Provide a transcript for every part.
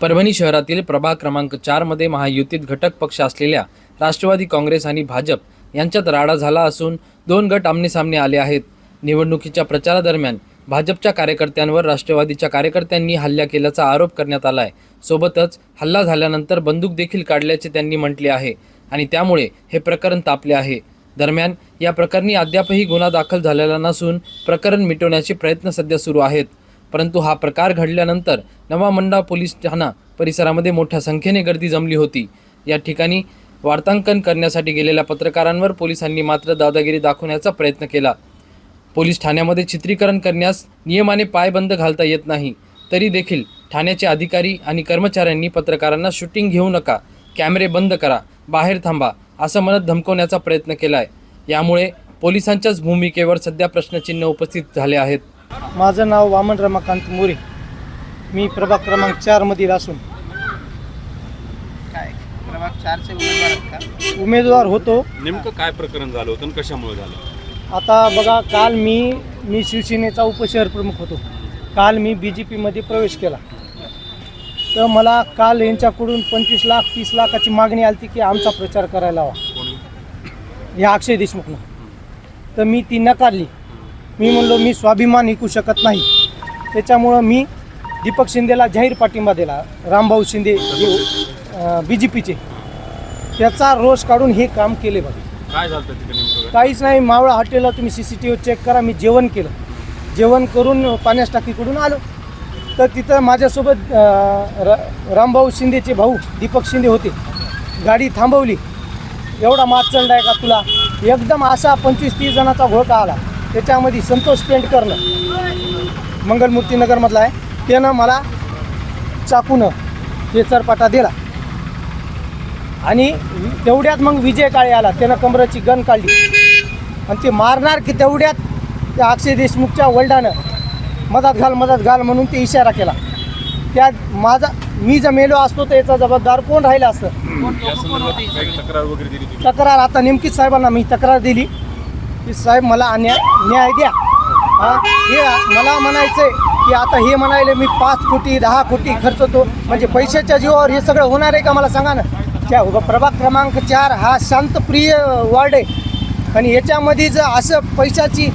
परभणी शहरातील प्रभाग क्रमांक चारमध्ये महायुतीत घटक पक्ष असलेल्या राष्ट्रवादी काँग्रेस आणि भाजप यांच्यात राडा झाला असून दोन गट आमनेसामने आले आहेत. निवडणुकीच्या प्रचारादरम्यान भाजपच्या कार्यकर्त्यांवर राष्ट्रवादीच्या कार्यकर्त्यांनी हल्ला केल्याचा आरोप करण्यात आला आहे सोबतच हल्ला झाल्यानंतर बंदूक देखील काढल्याचे त्यांनी म्हटले आहे आणि त्यामुळे हे प्रकरण तापले आहे. दरम्यान या प्रकरणी अद्यापही गुन्हा दाखल झालेला नसून प्रकरण मिटवण्याचे प्रयत्न सध्या सुरू आहेत. परंतु हा प्रकार घडल्यानंतर नवा मंडा पोलीस ठाणा परिसरामध्ये मोठ्या संख्येने गर्दी जमली होती. या ठिकाणी वार्तांकन करण्यासाठी गेलेल्या पत्रकारांवर पोलिसांनी मात्र दादागिरी दाखवण्याचा प्रयत्न केला. पोलीस ठाण्यामध्ये चित्रीकरण करण्यास नियमाने पायबंद घालता येत नाही. तरी देखील ठाण्याचे अधिकारी आणि कर्मचाऱ्यांनी पत्रकारांना शूटिंग घेऊ नका कॅमेरे बंद करा बाहेर थांबा असं म्हणत धमकवण्याचा प्रयत्न केला आहे यामुळे पोलिसांच्याच भूमिकेवर सध्या प्रश्नचिन्ह उपस्थित झाले आहेत. माझं नाव वामन रमाकांत मोरे. मी प्रभाग क्रमांक चारमधील असून. काय? प्रभाग चारचे उमेदवार आहेत का? उमेदवार होतो. नेमकं काय प्रकरण झालं होतं आणि कशामुळे झालं? आता बघा काल मी मी शिवसेनेचा उपशहर प्रमुख होतो. काल मी बी जे पीमध्ये प्रवेश केला. तर मला काल यांच्याकडून पंचवीस लाख तीस लाखाची मागणी आली की आमचा प्रचार करायला हवा कोणी? या अक्षय देशमुखनं. तर मी ती नकारली. मी म्हणलो मी स्वाभिमान विकू शकत नाही. त्याच्यामुळं मी दीपक शिंदेला जाहीर पाठिंबा दिला. रामभाऊ शिंदे जे बी जे पीचे त्याचा रोष काढून हे काम केले बघा. काय झालं काहीच नाही मावळा हॉटेलला तुम्ही C C T V check करा मी जेवण केलं. जेवण करून पाण्यास टाकीकडून आलो. तर तिथं माझ्यासोबत रामभाऊ शिंदेचे भाऊ दीपक शिंदे होते. गाडी थांबवली. एवढा मातचंड आहे का तुला? एकदम असा पंचवीस तीस जणांचा घोळका आला. त्याच्यामध्ये संतोष पेंडकरनं मंगलमूर्तीनगरमधला आहे. त्यानं मला चाकूनं केचरपाटा दिला. आणि तेवढ्यात मग विजय काळे आला. त्यानं कमराची गन काढली. आणि ते मारणार की तेवढ्यात त्या अक्षय देशमुखच्या वडिलानं मदत घाल मदत घाल म्हणून ते इशारा केला. त्यात माझा मी जर मेलो असतो तर याचा जबाबदार कोण राहिला असतं? तक्रार आता नेमकीच साहेबांना मी तक्रार दिली. की साहेब मला अन्याय न्याय द्या. हा हे मला म्हणायचं आहे की आता हे म्हणायले मी पाच कोटी दहा कोटी खर्चतो म्हणजे पैशाच्या जीवावर हे सगळं होणार आहे का मला सांगा ना. त्या प्रभाग क्रमांक चार हा शांतप्रिय वॉर्ड आहे. आणि याच्यामध्ये जर असं पैशाची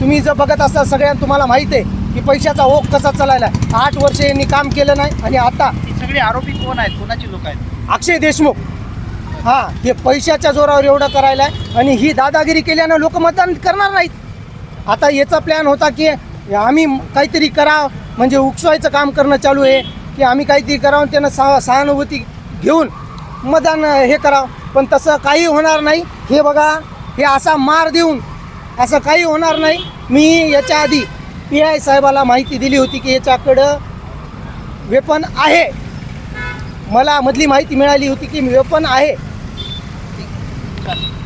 तुम्ही जर बघत असाल सगळ्यांना तुम्हाला माहीत आहे की पैशाचा ओघ कसा चालायला. आठ वर्ष यांनी काम केलं नाही आणि आता सगळी आरोपी कोण आहेत? कोणाची लोक आहेत? अक्षय देशमुख. हां हे पैशाच्या जोरावर एवढं करायला आहे. आणि ही दादागिरी केल्यानं लोक मतदान करणार नाहीत. आता याचा प्लॅन होता की आम्ही काहीतरी करा म्हणजे उकसवायचं काम करणं चालू आहे की आम्ही काहीतरी करावं आणि त्यांना सहा सहानुभूती घेऊन मतदान हे करावं. पण तसं काही होणार नाही. हे बघा हे असा मार देऊन असं काही होणार नाही. मी याच्या आधी पी आय साहेबाला माहिती दिली होती की याच्याकडं वेपन आहे. मला मधली माहिती मिळाली होती की वेपन आहे. Cần.